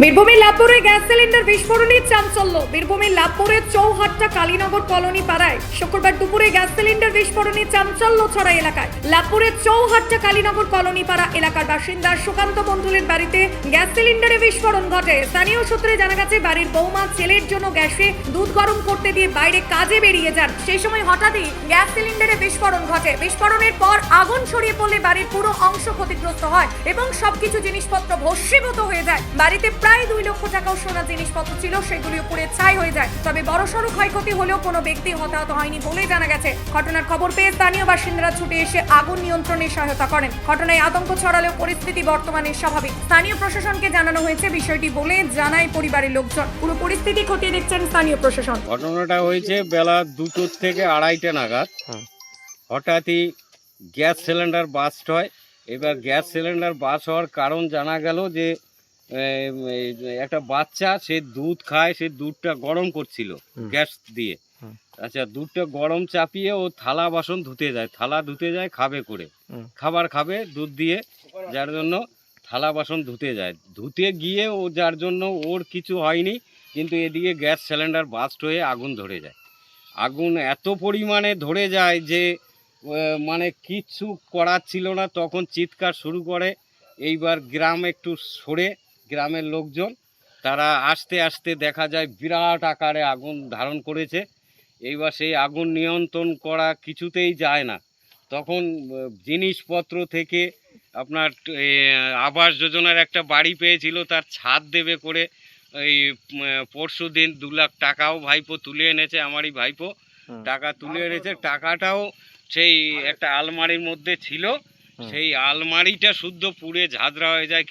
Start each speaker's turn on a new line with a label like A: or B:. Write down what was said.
A: বীরভূমের লাভপুরে gas cylinder বিস্ফোরণের চাঞ্চল্য। বীরভূমের লাভপুরের চৌহাট্টা কালীনগর কলোনি পাড়ায় শুক্রবার দুপুরে গ্যাস সিলিন্ডার বিস্ফোরণে চাঞ্চল্য ছড়া এলাকায়। লাভপুরের চৌহাট্টা কালীনগর কলোনি পাড়া এলাকার বাসিন্দা সুকান্ত মন্ডলের বাড়িতে গ্যাস সিলিন্ডারে বিস্ফোরণ ঘটে। স্থানীয় সূত্রে জানা গেছে, বাড়ির বৌমা ছেলের জন্য গ্যাসে দুধ গরম করতে দিয়ে বাইরে কাজে বেরিয়ে যান। সেই সময় হঠাৎই গ্যাস সিলিন্ডারে বিস্ফোরণ ঘটে। বিস্ফোরণের পর আগুন ছড়িয়ে পড়লে বাড়ির পুরো অংশ ক্ষতিগ্রস্ত হয় এবং সবকিছু জিনিসপত্র ভস্মীভূত হয়ে যায়। বাড়িতে প্রায় দুই লক্ষ টাকাও সোনা জিনিসপত্র ছিল সেগুলি উপরে ছাই হয়ে যায়। তবে বড়সড় ক্ষয়ক্ষতি হলেও কোনো ব্যক্তি হতাহত হয়নি বলে জানা গেছে। ঘটনার খবর পেয়ে স্থানীয় বাসিন্দারা ছুটে এসে আগুন নিয়ন্ত্রণে সহায়তা করেন। ঘটনায় আতঙ্ক ছড়ালেও পরিস্থিতি বর্তমানে স্বাভাবিক। স্থানীয় প্রশাসনকে জানানো হয়েছে বিষয়টি বলে জানায় পরিবারের লোকজন। পুরো পরিস্থিতি খতিয়ে দেখছেন স্থানীয় প্রশাসন।
B: ঘটনাটা হয়েছে বেলা দুটোর থেকে আড়াইটা নাগাদ। হঠাৎই গ্যাস সিলিন্ডার বাস্ট হয়। এবার গ্যাস সিলিন্ডার বাস হওয়ার কারণ জানা গেল যে একটা বাচ্চা সে দুধ খায় সে দুধটা গরম করছিল গ্যাস দিয়ে। আচ্ছা দুধটা গরম চাপিয়ে ও থালা বাসন ধুতে যায়। থালা ধুতে যায় খাবে করে। খাবার খাবে দুধ দিয়ে যার জন্য থালা বাসন ধুতে যায়। ধুতে গিয়ে ও যার জন্য ওর কিছু হয়নি কিন্তু এদিকে গ্যাস সিলিন্ডার বাস্ট হয়ে আগুন ধরে যায়। আগুন এত পরিমাণে ধরে যায় যে মানে কিচ্ছু করার ছিল না তখন চিৎকার শুরু করে। এইবার গ্রাম একটু সরে গ্রামের লোকজন তারা আস্তে আস্তে দেখা যায় বিরাট আকারে আগুন ধারণ করেছে। এইবার সেই আগুন নিয়ন্ত্রণ করা কিছুতেই যায় না। তখন জিনিসপত্র থেকে আপনার আবাস যোজনার একটা বাড়ি পেয়েছিল তার ছাদ দেবে করে এই পরশু দিন দু লাখ টাকাও ভাইপো তুলে এনেছে আমারই ভাইপো। টাকা তুলে এনেছে টাকাটাও সেই একটা আলমারির মধ্যে ছিল। সেই আলমারিটা শুদ্ধ পুড়ে ঝাঁঝরা হয়ে যায়